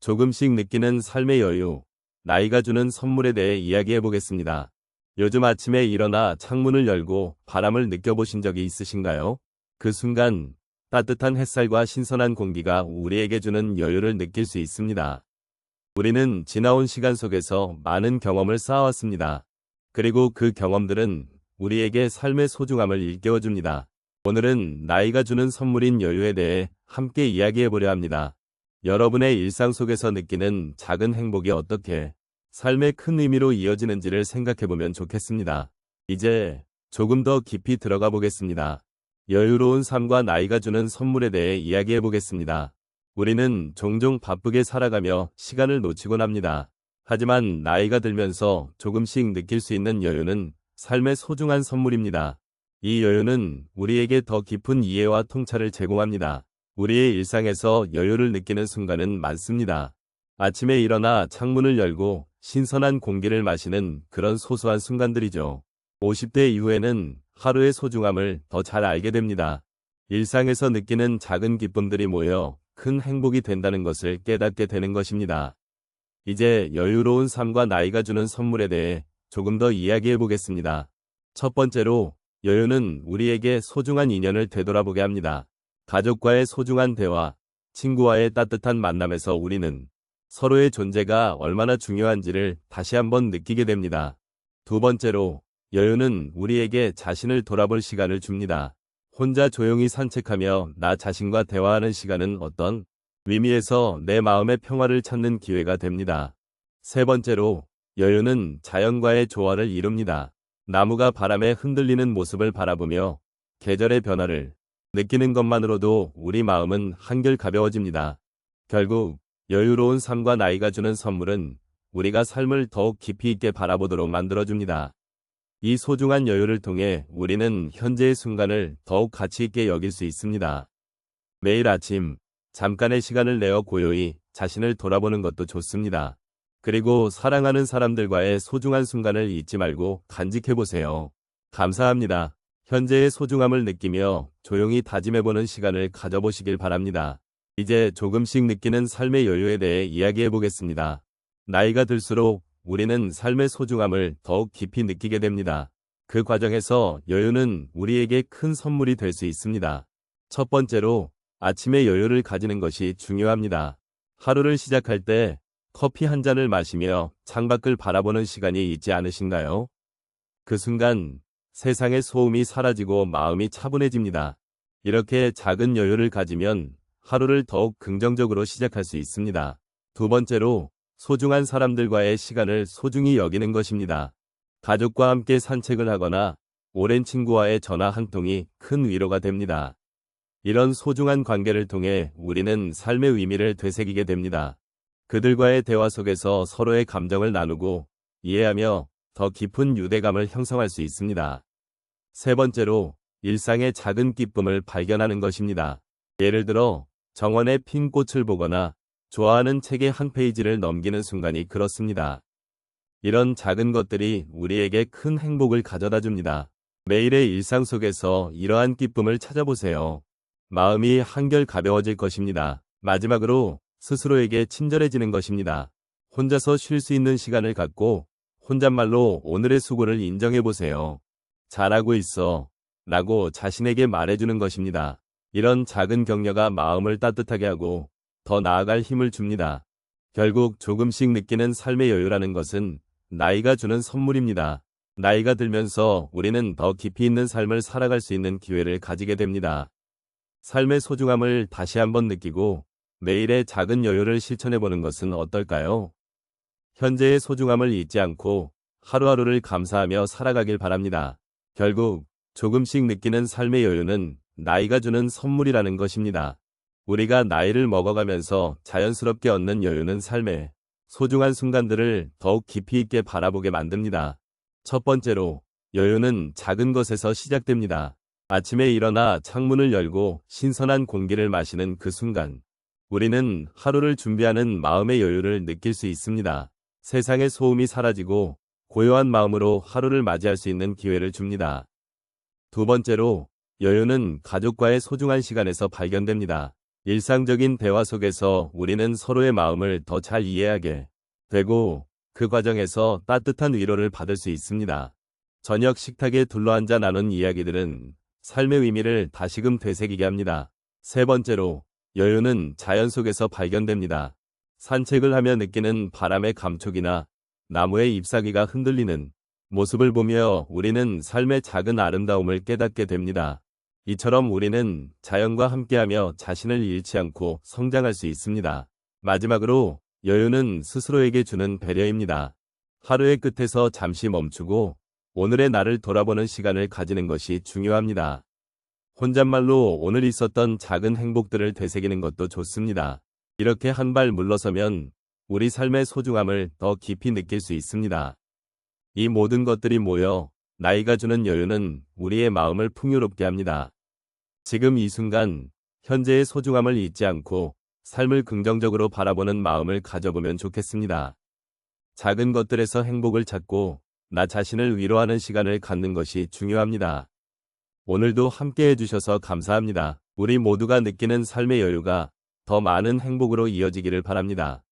조금씩 느끼는 삶의 여유, 나이가 주는 선물에 대해 이야기해 보겠습니다. 요즘 아침에 일어나 창문을 열고 바람을 느껴보신 적이 있으신가요? 그 순간 따뜻한 햇살과 신선한 공기가 우리에게 주는 여유를 느낄 수 있습니다. 우리는 지나온 시간 속에서 많은 경험을 쌓아왔습니다. 그리고 그 경험들은 우리에게 삶의 소중함을 일깨워줍니다. 오늘은 나이가 주는 선물인 여유에 대해 함께 이야기해 보려 합니다. 여러분의 일상 속에서 느끼는 작은 행복이 어떻게 삶의 큰 의미로 이어지는지를 생각해 보면 좋겠습니다. 이제 조금 더 깊이 들어가 보겠습니다. 여유로운 삶과 나이가 주는 선물에 대해 이야기해 보겠습니다. 우리는 종종 바쁘게 살아가며 시간을 놓치곤 합니다. 하지만 나이가 들면서 조금씩 느낄 수 있는 여유는 삶의 소중한 선물입니다. 이 여유는 우리에게 더 깊은 이해와 통찰을 제공합니다. 우리의 일상에서 여유를 느끼는 순간은 많습니다. 아침에 일어나 창문을 열고 신선한 공기를 마시는 그런 소소한 순간들이죠. 50대 이후에는 하루의 소중함을 더 잘 알게 됩니다. 일상에서 느끼는 작은 기쁨들이 모여 큰 행복이 된다는 것을 깨닫게 되는 것입니다. 이제 여유로운 삶과 나이가 주는 선물에 대해 조금 더 이야기해 보겠습니다. 첫 번째로 여유는 우리에게 소중한 인연을 되돌아보게 합니다. 가족과의 소중한 대화, 친구와의 따뜻한 만남에서 우리는 서로의 존재가 얼마나 중요한지를 다시 한번 느끼게 됩니다. 두 번째로 여유는 우리에게 자신을 돌아볼 시간을 줍니다. 혼자 조용히 산책하며 나 자신과 대화하는 시간은 어떤 의미에서 내 마음의 평화를 찾는 기회가 됩니다. 세 번째로 여유는 자연과의 조화를 이룹니다. 나무가 바람에 흔들리는 모습을 바라보며 계절의 변화를 느끼는 것만으로도 우리 마음은 한결 가벼워집니다. 결국 여유로운 삶과 나이가 주는 선물은 우리가 삶을 더욱 깊이 있게 바라보도록 만들어줍니다. 이 소중한 여유를 통해 우리는 현재의 순간을 더욱 가치 있게 여길 수 있습니다. 매일 아침 잠깐의 시간을 내어 고요히 자신을 돌아보는 것도 좋습니다. 그리고 사랑하는 사람들과의 소중한 순간을 잊지 말고 간직해 보세요. 감사합니다. 현재의 소중함을 느끼며 조용히 다짐해보는 시간을 가져보시길 바랍니다. 이제 조금씩 느끼는 삶의 여유에 대해 이야기해보겠습니다. 나이가 들수록 우리는 삶의 소중함을 더욱 깊이 느끼게 됩니다. 그 과정에서 여유는 우리에게 큰 선물이 될 수 있습니다. 첫 번째로 아침에 여유를 가지는 것이 중요합니다. 하루를 시작할 때 커피 한 잔을 마시며 창밖을 바라보는 시간이 있지 않으신가요? 그 순간 세상의 소음이 사라지고 마음이 차분해집니다. 이렇게 작은 여유를 가지면 하루를 더욱 긍정적으로 시작할 수 있습니다. 두 번째로 소중한 사람들과의 시간을 소중히 여기는 것입니다. 가족과 함께 산책을 하거나 오랜 친구와의 전화 한 통이 큰 위로가 됩니다. 이런 소중한 관계를 통해 우리는 삶의 의미를 되새기게 됩니다. 그들과의 대화 속에서 서로의 감정을 나누고 이해하며 더 깊은 유대감을 형성할 수 있습니다. 세 번째로 일상의 작은 기쁨을 발견하는 것입니다. 예를 들어 정원의 핀 꽃을 보거나 좋아하는 책의 한 페이지를 넘기는 순간이 그렇습니다. 이런 작은 것들이 우리에게 큰 행복을 가져다 줍니다. 매일의 일상 속에서 이러한 기쁨을 찾아보세요. 마음이 한결 가벼워질 것입니다. 마지막으로 스스로에게 친절해지는 것입니다. 혼자서 쉴 수 있는 시간을 갖고 혼잣말로 오늘의 수고를 인정해 보세요. 잘하고 있어. 라고 자신에게 말해주는 것입니다. 이런 작은 격려가 마음을 따뜻하게 하고 더 나아갈 힘을 줍니다. 결국 조금씩 느끼는 삶의 여유라는 것은 나이가 주는 선물입니다. 나이가 들면서 우리는 더 깊이 있는 삶을 살아갈 수 있는 기회를 가지게 됩니다. 삶의 소중함을 다시 한번 느끼고 매일의 작은 여유를 실천해 보는 것은 어떨까요? 현재의 소중함을 잊지 않고 하루하루를 감사하며 살아가길 바랍니다. 결국 조금씩 느끼는 삶의 여유는 나이가 주는 선물이라는 것입니다. 우리가 나이를 먹어가면서 자연스럽게 얻는 여유는 삶의 소중한 순간들을 더욱 깊이 있게 바라보게 만듭니다. 첫 번째로 여유는 작은 것에서 시작됩니다. 아침에 일어나 창문을 열고 신선한 공기를 마시는 그 순간 우리는 하루를 준비하는 마음의 여유를 느낄 수 있습니다. 세상의 소음이 사라지고 고요한 마음으로 하루를 맞이할 수 있는 기회를 줍니다. 두 번째로 여유는 가족과의 소중한 시간에서 발견됩니다. 일상적인 대화 속에서 우리는 서로의 마음을 더 잘 이해하게 되고 그 과정에서 따뜻한 위로를 받을 수 있습니다. 저녁 식탁에 둘러앉아 나눈 이야기들은 삶의 의미를 다시금 되새기게 합니다. 세 번째로 여유는 자연 속에서 발견됩니다. 산책을 하며 느끼는 바람의 감촉이나 나무의 잎사귀가 흔들리는 모습을 보며 우리는 삶의 작은 아름다움을 깨닫게 됩니다. 이처럼 우리는 자연과 함께하며 자신을 잃지 않고 성장할 수 있습니다. 마지막으로 여유는 스스로에게 주는 배려입니다. 하루의 끝에서 잠시 멈추고 오늘의 나를 돌아보는 시간을 가지는 것이 중요합니다. 혼잣말로 오늘 있었던 작은 행복들을 되새기는 것도 좋습니다. 이렇게 한 발 물러서면 우리 삶의 소중함을 더 깊이 느낄 수 있습니다. 이 모든 것들이 모여 나이가 주는 여유는 우리의 마음을 풍요롭게 합니다. 지금 이 순간 현재의 소중함을 잊지 않고 삶을 긍정적으로 바라보는 마음을 가져보면 좋겠습니다. 작은 것들에서 행복을 찾고 나 자신을 위로하는 시간을 갖는 것이 중요합니다. 오늘도 함께 해주셔서 감사합니다. 우리 모두가 느끼는 삶의 여유가 더 많은 행복으로 이어지기를 바랍니다.